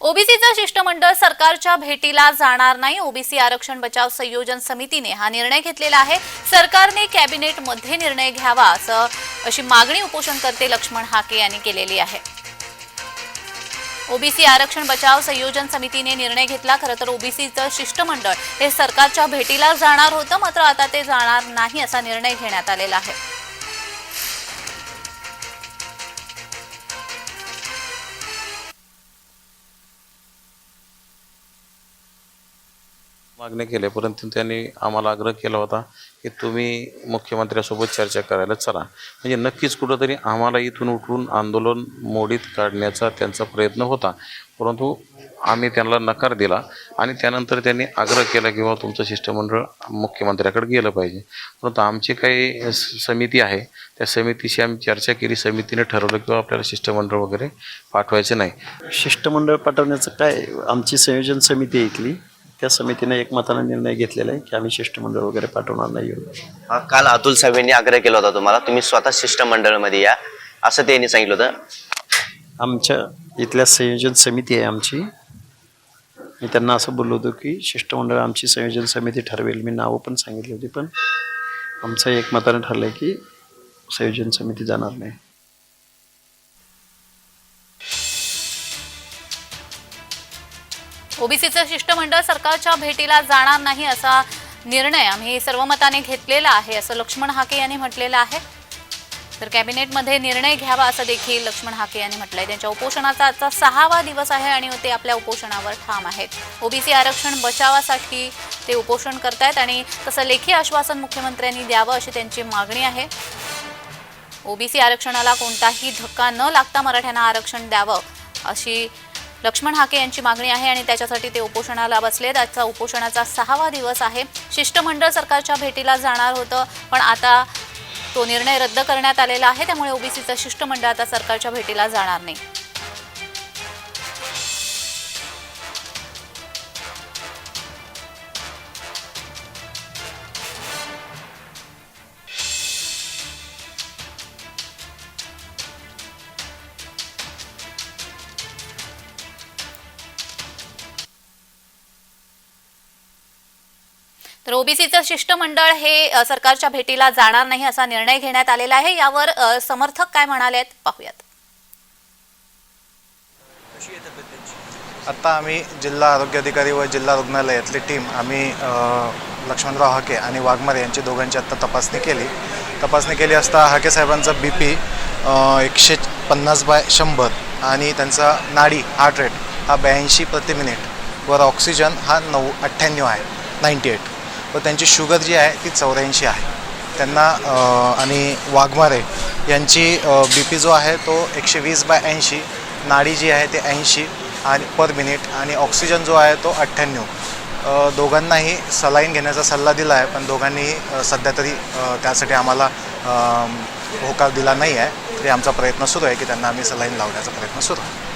ओबीसीचं शिष्टमंडळ सरकारच्या भेटीला जाणार नाही. ओबीसी आरक्षण बचाव संयोजन समितीने हा निर्णय घेतलेला आहे. सरकारने कॅबिनेटमध्ये निर्णय घ्यावा असं अशी मागणी उपोषणकर्ते लक्ष्मण हाके यांनी केलेली आहे. ओबीसी आरक्षण बचाव संयोजन समितीने निर्णय घेतला. खरं तर ओबीसीचं शिष्टमंडळ हे सरकारच्या भेटीला जाणार होतं मात्र आता ते जाणार नाही असा निर्णय घेण्यात आलेला आहे. मागण्या केल्या परंतु त्यांनी आम्हाला आग्रह केला होता की तुम्ही मुख्यमंत्र्यासोबत चर्चा करायला चला. म्हणजे नक्कीच कुठंतरी आम्हाला इथून उठून आंदोलन मोडीत काढण्याचा त्यांचा प्रयत्न होता. परंतु आम्ही त्यांना नकार दिला आणि त्यानंतर त्यांनी आग्रह केला की बाबा तुमचं शिष्टमंडळ मुख्यमंत्र्याकडे गेलं पाहिजे. परंतु आमची काही स- समिती आहे त्या समितीशी आम्ही चर्चा केली समितीने ठरवलं किंवा आपल्याला शिष्टमंडळ वगैरे पाठवायचं नाही. शिष्टमंडळ पाठवण्याचं काय आमची संयोजन समिती इथली. त्या समितीने एकमताने निर्णय घेतलेला आहे की आम्ही शिष्टमंडळ वगैरे पाठवणार नाही हा, काल अतुल साहेबांनी आग्रह केला होता तुम्हाला तुम्ही स्वतः शिष्टमंडळामध्ये या असं त्यांनी सांगितलं होतं. आमच्या इथल्या संयोजन समिती आहे आमची. मी त्यांना असं बोललो होतो की शिष्टमंडळ आमची संयोजन समिती ठरवेल. मी नावं पण सांगितली होती पण आमचं एकमताने ठरलं आहे की संयोजन समिती जाणार नाही. ओबीसीचं शिष्टमंडळ सरकारच्या भेटीला जाणार नाही असा निर्णय आम्ही सर्वमताने घेतलेला आहे असं लक्ष्मण हाके यांनी म्हटलेलं आहे. तर कॅबिनेटमध्ये निर्णय घ्यावा असं देखील लक्ष्मण हाके यांनी म्हटलंय. त्यांच्या उपोषणाचा आजचा सहावा दिवस आहे आणि ते आपल्या उपोषणावर ठाम आहेत. ओबीसी आरक्षण बचावासाठी ते उपोषण करतायत आणि तसं लेखी आश्वासन मुख्यमंत्र्यांनी द्यावं अशी त्यांची मागणी आहे. ओबीसी आरक्षणाला कोणताही धक्का न लागता मराठ्यांना आरक्षण द्यावं अशी लक्ष्मण हाके यांची मागणी आहे आणि त्याच्यासाठी ते उपोषणाला बसलेत. आजचा उपोषणाचा सहावा दिवस आहे. शिष्टमंडळ सरकारच्या भेटीला जाणार होतं पण आता तो निर्णय रद्द करण्यात आलेला आहे. त्यामुळे ओबीसीचं शिष्टमंडळ आता सरकारच्या भेटीला जाणार नाही. तर ओबीसीचं शिष्टमंडळ हे सरकारच्या भेटीला जाणार नाही असा निर्णय घेण्यात आलेला आहे. यावर समर्थक काय म्हणाले आहेत पाहूयात आत्ता आम्ही जिल्हा आरोग्य अधिकारी व जिल्हा रुग्णालयातली टीम आम्ही लक्ष्मणराव हाके आणि वाघमारे यांची दोघांची आत्ता तपासणी केली. तपासणी केली असता हाके साहेबांचा बी पी एकशे पन्नास बाय शंभर आणि त्यांचा नाडी हार्ट रेट हा ब्याऐंशी प्रति मिनिट वर ऑक्सिजन हा नऊ अठ्ठ्याण्णव आहे नाईंटी एट. व त्यांची शुगर जी आहे ती चौऱ्याऐंशी आहे. त्यांना आणि वाघमारे यांची बी पी जो आहे तो एकशे वीस बाय ऐंशी नाडी जी आहे ते ऐंशी आणि पर मिनिट आणि ऑक्सिजन जो आहे तो अठ्ठ्याण्णव. दोघांनाही सलाईन घेण्याचा सल्ला दिला आहे पण दोघांनीही सध्या तरी त्यासाठी आम्हाला होकार दिला नाही आहे. तरी आमचा प्रयत्न सुरू आहे की त्यांना आम्ही सलाईन लावण्याचा प्रयत्न सुरू आहे.